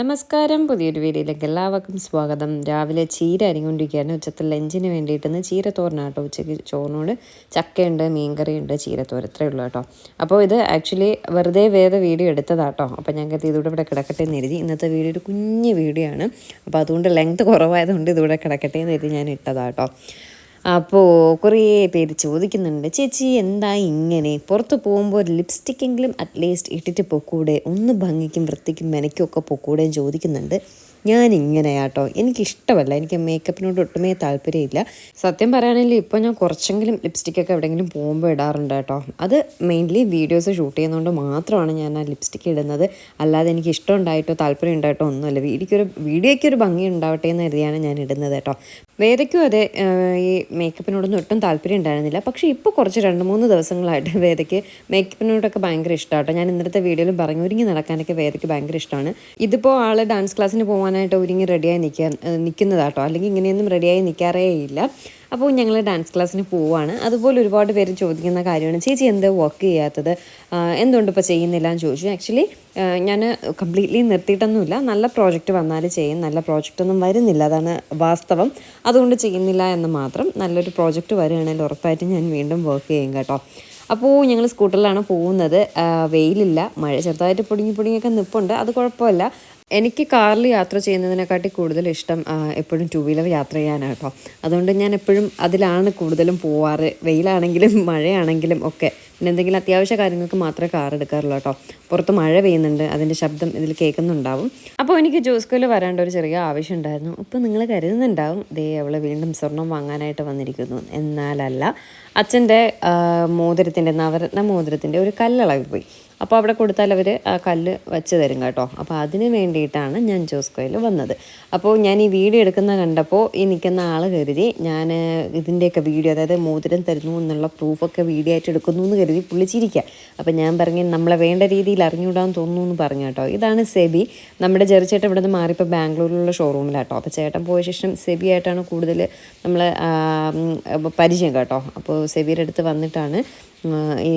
നമസ്കാരം. പുതിയൊരു വീഡിയോയിലേക്ക് എല്ലാവർക്കും സ്വാഗതം. രാവിലെ ചീര അരിഞ്ഞുകൊണ്ടിരിക്കുകയാണ് ഉച്ചത്തെ ലഞ്ചിന് വേണ്ടിയിട്ട് ചീര തോരനാട്ടോ ഉച്ചയ്ക്ക് ചോറിനോട്. ചക്കയുണ്ട് മീൻകറിയുണ്ട് ചീരത്തോരൻ ഇത്രയേ ഉള്ളൂ കേട്ടോ. അപ്പോൾ ഇത് ആക്ച്വലി വെറുതെ വേറെ വീഡിയോ എടുത്തതാട്ടോ അപ്പോൾ ഞങ്ങൾക്ക് ഇതിവിടെ ഇവിടെ കിടക്കട്ടെ എന്ന് എഴുതി ഇന്നത്തെ വീഡിയോ ഒരു കുഞ്ഞ് വീഡിയോ ആണ്. അപ്പോൾ അതുകൊണ്ട് ലെങ്ത് കുറവായതുകൊണ്ട് ഇതിവിടെ കിടക്കട്ടെ എന്ന് എഴുതി ഞാൻ ഇട്ടതാട്ടോ അപ്പോൾ കുറേ പേര് ചോദിക്കുന്നുണ്ട് ചേച്ചി എന്താ ഇങ്ങനെ? പുറത്ത് പോകുമ്പോൾ ഒരു ലിപ്സ്റ്റിക്കെങ്കിലും അറ്റ്ലീസ്റ്റ് ഇട്ടിട്ട് പൊക്കൂടെ? ഒന്ന് ഭംഗിക്കും വൃത്തിക്കും മെനയ്ക്കും ഒക്കെ പൊക്കൂടെ? ചോദിക്കുന്നുണ്ട്. ഞാൻ ഇങ്ങനെയാട്ടോ എനിക്കിഷ്ടമല്ല. എനിക്ക് മേക്കപ്പിനോട് ഒട്ടുമേ താല്പര്യമില്ല. സത്യം പറയുകയാണെങ്കിൽ ഇപ്പോൾ ഞാൻ കുറച്ചെങ്കിലും ലിപ്സ്റ്റിക്കൊക്കെ എവിടെയെങ്കിലും പോകുമ്പോൾ ഇടാറുണ്ട് കേട്ടോ. അത് മെയിൻലി വീഡിയോസ് ഷൂട്ട് ചെയ്യുന്നതുകൊണ്ട് മാത്രമാണ് ഞാൻ ആ ലിപ്സ്റ്റിക്ക് ഇടുന്നത്. അല്ലാതെ എനിക്ക് ഇഷ്ടം ഉണ്ടായിട്ടോ താല്പര്യം ഉണ്ടായിട്ടോ ഒന്നുമല്ല. വീഡിയോക്കൊരു വീഡിയോയ്ക്കൊരു ഭംഗി ഉണ്ടാവട്ടെ എന്ന് കരുതിയാണ് ഞാൻ ഇടുന്നത് കേട്ടോ. വേദയ്ക്കും അതെ ഈ മേക്കപ്പിനോടൊന്നും ഒട്ടും താല്പര്യം ഉണ്ടായിരുന്നില്ല. പക്ഷേ ഇപ്പോൾ കുറച്ച് രണ്ട് മൂന്ന് ദിവസങ്ങളായിട്ട് വേദയ്ക്ക് മേക്കപ്പിനോടൊക്കെ ഭയങ്കര ഇഷ്ടമാട്ടോ ഞാൻ ഇന്നത്തെ വീഡിയോയിലും പറഞ്ഞു ഒരുങ്ങി നടക്കാനൊക്കെ വേദയ്ക്ക് ഭയങ്കര ഇഷ്ടമാണ് ഇതിപ്പോൾ ആൾ ഡാൻസ് ക്ലാസ്സിന് പോകാനായിട്ട് ഒരുങ്ങി റെഡിയായി നിൽക്കാൻ നിൽക്കുന്നതാട്ടോ അല്ലെങ്കിൽ ഇങ്ങനെയൊന്നും റെഡിയായി നിൽക്കാറേ ഇല്ല. അപ്പോൾ ഞങ്ങൾ ഡാൻസ് ക്ലാസ്സിന് പോവുകയാണ് അതുപോലെ ഒരുപാട് പേര് ചോദിക്കുന്ന കാര്യമാണ് ചേച്ചി എന്ത് വർക്ക് ചെയ്യാത്തത്? എന്തുകൊണ്ട് ഇപ്പോൾ ചെയ്യുന്നില്ല? എന്ന് ചോദിച്ചു. ആക്ച്വലി ഞാൻ കംപ്ലീറ്റ്ലി നിർത്തിയിട്ടൊന്നുമില്ല. നല്ല പ്രോജക്റ്റ് വന്നാൽ ചെയ്യും. നല്ല പ്രോജക്റ്റ് ഒന്നും വരുന്നില്ല. അതാണ് വാസ്തവം. അതുകൊണ്ട് ചെയ്യുന്നില്ല എന്ന് മാത്രം. നല്ലൊരു പ്രോജക്റ്റ് വരികയാണെങ്കിൽ ഉറപ്പായിട്ടും ഞാൻ വീണ്ടും വർക്ക് ചെയ്യും കേട്ടോ. അപ്പോൾ ഞങ്ങൾ സ്കൂട്ടറിലാണ് പോകുന്നത്. വെയിലില്ല. മഴ ചെറുതായിട്ട് പൊടിങ്ങി പൊടിങ്ങിയൊക്കെ നിൽപ്പുണ്ട് അത് കുഴപ്പമില്ല. എനിക്ക് കാറിൽ യാത്ര ചെയ്യുന്നതിനെക്കാട്ടി കൂടുതൽ ഇഷ്ടം എപ്പോഴും ടു വീലർ യാത്ര ചെയ്യാനാണ് കേട്ടോ അതുകൊണ്ട് ഞാൻ എപ്പോഴും അതിലാണ് കൂടുതലും പോവാറ്. വെയിലാണെങ്കിലും മഴയാണെങ്കിലും ഒക്കെ പിന്നെ എന്തെങ്കിലും അത്യാവശ്യ കാര്യങ്ങൾക്ക് മാത്രമേ കാർ എടുക്കാറുള്ളൂ കേട്ടോ. പുറത്ത് മഴ പെയ്യുന്നുണ്ട് അതിന്റെ ശബ്ദം ഇതിൽ കേൾക്കുന്നുണ്ടാവും. അപ്പോൾ എനിക്ക് ജോസ്കോയിൽ വരേണ്ട ഒരു ചെറിയ ആവശ്യം ഉണ്ടായിരുന്നു. ഇപ്പോൾ നിങ്ങൾ കരുതുന്നുണ്ടാവും ദേ അവൾ വീണ്ടും സ്വർണം വാങ്ങാനായിട്ട് വന്നിരിക്കുന്നു. എന്നാലല്ല അച്ഛന്റെ മോതിരത്തിന്റെ നവരത്ന മോതിരത്തിന്റെ ഒരു കല്ലളവിൽ പോയി. അപ്പോൾ അവിടെ കൊടുത്താൽ അവർ ആ കല്ല് വെച്ച് തരും കേട്ടോ. അപ്പോൾ അതിന് വേണ്ടിയിട്ടാണ് ഞാൻ ജോസ്കോയിൽ വന്നത്. അപ്പോൾ ഞാൻ ഈ വീഡിയോ എടുക്കുന്ന കണ്ടപ്പോൾ ഈ നിൽക്കുന്ന ആൾ കരുതി ഞാൻ ഇതിന്റെയൊക്കെ വീഡിയോ അതായത് മോതിരം തരുന്നു എന്നുള്ള പ്രൂഫൊക്കെ വീഡിയോ ആയിട്ട് എടുക്കുന്നു എന്ന് കരുതി പുള്ളിച്ചിരിക്കുക അപ്പം ഞാൻ പറഞ്ഞു നമ്മളെ വേണ്ട രീതിയിൽ അറിഞ്ഞുകൂടാൻ തോന്നുന്നു എന്ന് പറഞ്ഞു കേട്ടോ. ഇതാണ് സെബി. നമ്മുടെ ജെറിച്ചേട്ടൻ ഇവിടെ നിന്ന് മാറിയപ്പോൾ ബാംഗ്ലൂരിലുള്ള ഷോറൂമിലാട്ടോ അപ്പോൾ ചേട്ടൻ പോയ ശേഷം സെബി ആയിട്ടാണ് കൂടുതൽ നമ്മൾ പരിചയം കേട്ടോ. അപ്പോൾ സെബിയുടെ അടുത്ത് വന്നിട്ടാണ് ഈ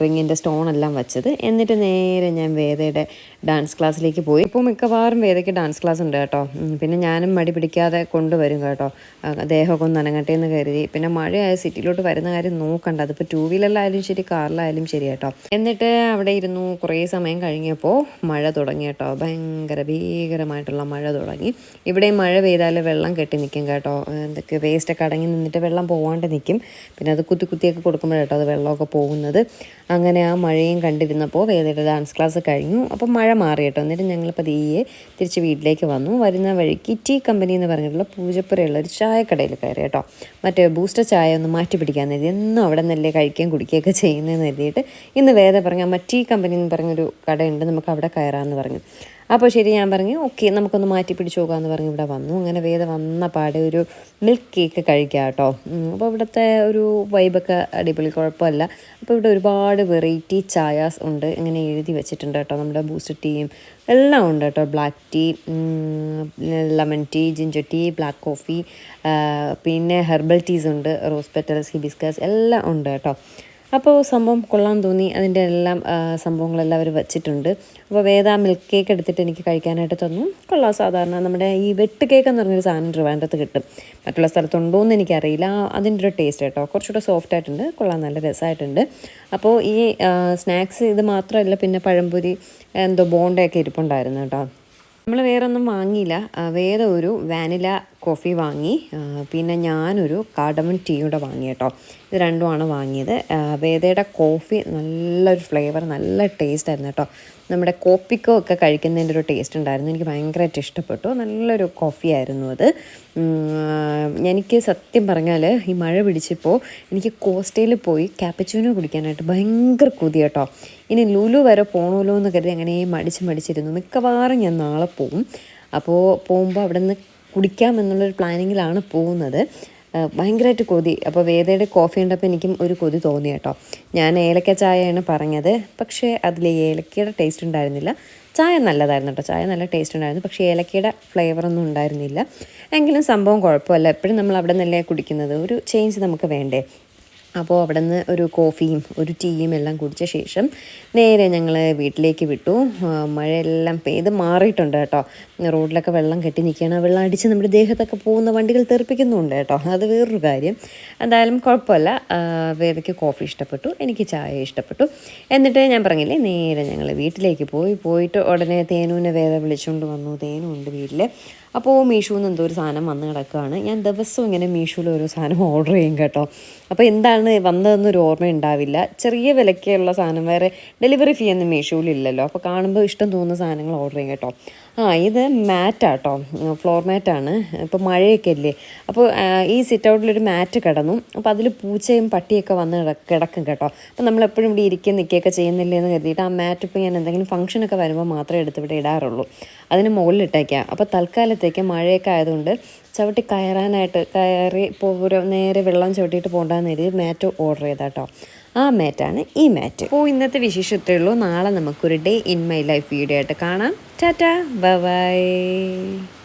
റിങ്ങിന്റെ സ്റ്റോൺ എല്ലാം വെച്ചത്. എന്നിട്ട് നേരെ ഞാൻ വേദയുടെ ഡാൻസ് ക്ലാസ്സിലേക്ക് പോയി. ഇപ്പോൾ മിക്കവാറും വേദയ്ക്ക് ഡാൻസ് ക്ലാസ് ഉണ്ട് കേട്ടോ. പിന്നെ ഞാനും മടി പിടിക്കാതെ കൊണ്ടുവരും കേട്ടോ. ദേഹമൊക്കെ ഒന്ന് അനങ്ങട്ടെ എന്ന് കരുതി. പിന്നെ മഴയായ സിറ്റിയിലോട്ട് വരുന്ന കാര്യം നോക്കണ്ട. അതിപ്പോൾ ടൂ വീലറിലായാലും ശരി കാറിലായാലും ശരി കേട്ടോ. എന്നിട്ട് അവിടെ ഇരുന്നു കുറേ സമയം കഴിഞ്ഞപ്പോൾ മഴ തുടങ്ങി കേട്ടോ. ഭയങ്കര ഭീകരമായിട്ടുള്ള മഴ തുടങ്ങി. ഇവിടെ മഴ പെയ്താൽ വെള്ളം കെട്ടി നിൽക്കും കേട്ടോ. എന്തൊക്കെ വേസ്റ്റൊക്കെ അടങ്ങി നിന്നിട്ട് വെള്ളം പോകാണ്ട് നിൽക്കും പിന്നെ അത് കുത്തി കുത്തിയൊക്കെ കൊടുക്കുമ്പോഴേട്ടോ അത് വെള്ളമൊക്കെ ഒക്കെ പോകുന്നത്. അങ്ങനെ ആ മഴയും കണ്ടിരുന്നപ്പോൾ വേദയുടെ ഡാൻസ് ക്ലാസ് കഴിഞ്ഞു. അപ്പോൾ മഴ മാറി കേട്ടോ എന്നിട്ട് ഞങ്ങൾ പതിയെ തിരിച്ച് വീട്ടിലേക്ക് വന്നു. വരുന്ന വഴിക്ക് ടീ കമ്പനി എന്ന് പറഞ്ഞിട്ടുള്ള പൂജപ്പുരയുള്ള ഒരു ചായക്കടയിൽ കയറി കേട്ടോ. മറ്റേ ബൂസ്റ്റർ ചായ ഒന്ന് മാറ്റി പിടിക്കാൻ കരുതി. എന്നും അവിടെ നല്ലേ കഴിക്കുകയും കുടിക്കുകയൊക്കെ ചെയ്യുന്നതെന്ന് കരുതിയിട്ട് ഇന്ന് വേദ പറഞ്ഞു അമ്മ ടീ കമ്പനി എന്ന് പറഞ്ഞൊരു കടയുണ്ട്. നമുക്ക് അവിടെ കയറാമെന്ന് പറഞ്ഞു. അപ്പോൾ ശരി ഞാൻ പറഞ്ഞു ഓക്കെ നമുക്കൊന്ന് മാറ്റി പിടിച്ച് പോകാമെന്ന് പറഞ്ഞ് ഇവിടെ വന്നു. അങ്ങനെ വേദ വന്ന പാടെ ഒരു മിൽക്ക് കേക്ക് കഴിക്കാം കേട്ടോ. അപ്പോൾ ഇവിടുത്തെ ഒരു വൈബൊക്കെ അടിപൊളി കുഴപ്പമില്ല. അപ്പോൾ ഇവിടെ ഒരുപാട് വെറൈറ്റി ചായാസ് ഉണ്ട്. ഇങ്ങനെ എഴുതി വെച്ചിട്ടുണ്ട് കേട്ടോ. നമ്മുടെ ബൂസ്റ്റ് ടീയും എല്ലാം ഉണ്ട് കേട്ടോ. Black tea lemon tea ginger tea black coffee പിന്നെ ഹെർബൽ ടീസ് ഉണ്ട്. റോസ് പെറ്റൽസ് ഹിബിസ്കസ് എല്ലാം ഉണ്ട് കേട്ടോ. അപ്പോൾ സംഭവം കൊള്ളാൻ തോന്നി. അതിന്റെ എല്ലാം സംഭവങ്ങളെല്ലാം അവർ വെച്ചിട്ടുണ്ട്. അപ്പോൾ വേദ മിൽക്ക് കേക്ക് എടുത്തിട്ട് എനിക്ക് കഴിക്കാനായിട്ട് തന്നു. കൊള്ളാം. സാധാരണ നമ്മുടെ ഈ വെട്ട് കേക്ക് എന്ന് പറഞ്ഞൊരു സാധനം ട്രിവാൻഡ്രത്ത് കിട്ടും. മറ്റുള്ള സ്ഥലത്തുണ്ടോ എന്ന് എനിക്കറിയില്ല. അതിന്റെ ഒരു ടേസ്റ്റ് കേട്ടോ. കുറച്ചുകൂടെ സോഫ്റ്റ് ആയിട്ടുണ്ട്. കൊള്ളാം. നല്ല രസമായിട്ടുണ്ട് അപ്പോൾ ഈ സ്നാക്സ് ഇത് മാത്രമല്ല പിന്നെ പഴംപൊരി എന്തോ ബോണ്ടയൊക്കെ ഇരിപ്പുണ്ടായിരുന്നു കേട്ടോ. നമ്മൾ വേറെ ഒന്നും വാങ്ങിയില്ല വേറെ ഒരു വാനില കോഫി വാങ്ങി. പിന്നെ ഞാനൊരു കാർഡമൺ കൂടെ വാങ്ങി കേട്ടോ. ഇത് രണ്ടുമാണ് വാങ്ങിയത്. വേദയുടെ കോഫി നല്ലൊരു ഫ്ലേവർ നല്ല ടേസ്റ്റ് ആയിരുന്നു കേട്ടോ. നമ്മുടെ കോപ്പിക്കോ ഒക്കെ കഴിക്കുന്നതിന്റെ ഒരു ടേസ്റ്റ് ഉണ്ടായിരുന്നു. എനിക്ക് ഭയങ്കരമായിട്ട് ഇഷ്ടപ്പെട്ടു. നല്ലൊരു കോഫി ആയിരുന്നു അത്. എനിക്ക് സത്യം പറഞ്ഞാൽ ഈ മഴ പിടിച്ചപ്പോൾ എനിക്ക് കോസ്റ്റയിൽ പോയി ക്യാപ്പച്ചൂനോ കുടിക്കാനായിട്ട് ഭയങ്കര കൊതി കേട്ടോ. ഇനി ലുലു വരെ പോകണമല്ലോ എന്ന് കരുതി അങ്ങനെ മടിച്ച് മടിച്ചിരുന്നു. മിക്കവാറും ഞാൻ നാളെ പോകും അപ്പോൾ പോകുമ്പോൾ അവിടെ നിന്ന് കുടിക്കാം എന്നുള്ളൊരു പ്ലാനിങ്ങിലാണ് പോകുന്നത്. ഭയങ്കരമായിട്ട് കൊതി. അപ്പോൾ വേദയുടെ കോഫി ഉണ്ടപ്പോൾ എനിക്കും ഒരു കൊതി തോന്നി കേട്ടോ. ഞാൻ ഏലക്ക ചായയാണ് പറഞ്ഞത്. പക്ഷേ അതിൽ ഏലക്കയുടെ ടേസ്റ്റ് ഉണ്ടായിരുന്നില്ല. ചായ നല്ലതായിരുന്നു കേട്ടോ. ചായ നല്ല ടേസ്റ്റ് ഉണ്ടായിരുന്നു. പക്ഷേ ഏലക്കയുടെ ഫ്ലേവറൊന്നും ഉണ്ടായിരുന്നില്ല. എങ്കിലും സംഭവം കുഴപ്പമില്ല. എപ്പോഴും നമ്മൾ അവിടെ നിന്നല്ലേ കുടിക്കുന്നത്. ഒരു ചേഞ്ച് നമുക്ക് വേണ്ടേ? അപ്പോൾ അവിടെ നിന്ന് ഒരു കോഫിയും ഒരു ടീയും എല്ലാം കുടിച്ച ശേഷം നേരെ ഞങ്ങൾ വീട്ടിലേക്ക് വിട്ടു. മഴയെല്ലാം പെയ്ത് മാറിയിട്ടുണ്ട് കേട്ടോ. റോഡിലൊക്കെ വെള്ളം കെട്ടി നിൽക്കുകയാണ്. വെള്ളം അടിച്ച് നമ്മുടെ ദേഹത്തൊക്കെ പോകുന്ന വണ്ടികൾ തെറിപ്പിക്കുന്നുണ്ട് കേട്ടോ. അത് വേറൊരു കാര്യം. എന്തായാലും കുഴപ്പമില്ല. വേദയ്ക്ക് കോഫി ഇഷ്ടപ്പെട്ടു. എനിക്ക് ചായ ഇഷ്ടപ്പെട്ടു. എന്നിട്ട് ഞാൻ പറഞ്ഞില്ലേ നേരെ ഞങ്ങൾ വീട്ടിലേക്ക് പോയി. പോയിട്ട് ഉടനെ തേനുവിനെ വേദ വിളിച്ചുകൊണ്ട് വന്നു. തേനുണ്ട് വീട്ടിൽ അപ്പോൾ മീഷോയിൽ നിന്ന് എന്തോ ഒരു സാധനം വന്ന് കിടക്കുകയാണ് ഞാൻ ദിവസവും ഇങ്ങനെ മീഷോയിൽ ഓരോ സാധനം ഓർഡർ ചെയ്യും കേട്ടോ. അപ്പോൾ എന്താണ് വന്നതെന്നൊരു ഓർമ്മ ഉണ്ടാവില്ല. ചെറിയ വിലയ്ക്കുള്ള സാധനം വേറെ ഡെലിവറി ഫീ ഒന്നും മീഷോയിൽ ഇല്ലല്ലോ. അപ്പോൾ കാണുമ്പോൾ ഇഷ്ടം തോന്നുന്ന സാധനങ്ങൾ ഓർഡർ ചെയ്യും കേട്ടോ. ആ ഇത് മാറ്റാട്ടോ ഫ്ലോർ മാറ്റാണ് ഇപ്പോൾ മഴയൊക്കെ അല്ലേ? അപ്പോൾ ഈ സിറ്റ് ഔട്ടിലൊരു മാറ്റ് കിടന്നു. അപ്പോൾ അതിൽ പൂച്ചയും പട്ടിയൊക്കെ വന്ന് കിടക്കും കേട്ടോ. അപ്പോൾ നമ്മൾ എപ്പോഴും ഇവിടെ ഇരിക്കുകയും നിൽക്കുകയൊക്കെ ചെയ്യുന്നില്ലേ എന്ന് കരുതിയിട്ട് ആ മാറ്റ് ഇപ്പോൾ ഞാൻ എന്തെങ്കിലും ഫംഗ്ഷനൊക്കെ വരുമ്പോൾ മാത്രമേ എടുത്ത് ഇവിടെ ഇടാറുള്ളൂ. അതിന് മുകളിലിട്ടേക്കാം അപ്പോൾ തൽക്കാലത്തേക്ക് മഴയൊക്കെ ആയതുകൊണ്ട് ചവിട്ടി കയറാനായിട്ട് കയറി പോരോ നേരെ വെള്ളം ചവിട്ടിയിട്ട് പോകണ്ടെന്ന് കരുതി മാറ്റ് ഓർഡർ ചെയ്താട്ടോ. ആ മാറ്റാണ് ഈ മാറ്റ്. ഓ ഇന്നത്തെ വിശേഷത്തേ ഉള്ളൂ. നാളെ നമുക്കൊരു day in my life video ആയിട്ട് കാണാം. ടാറ്റാ. ബൈ.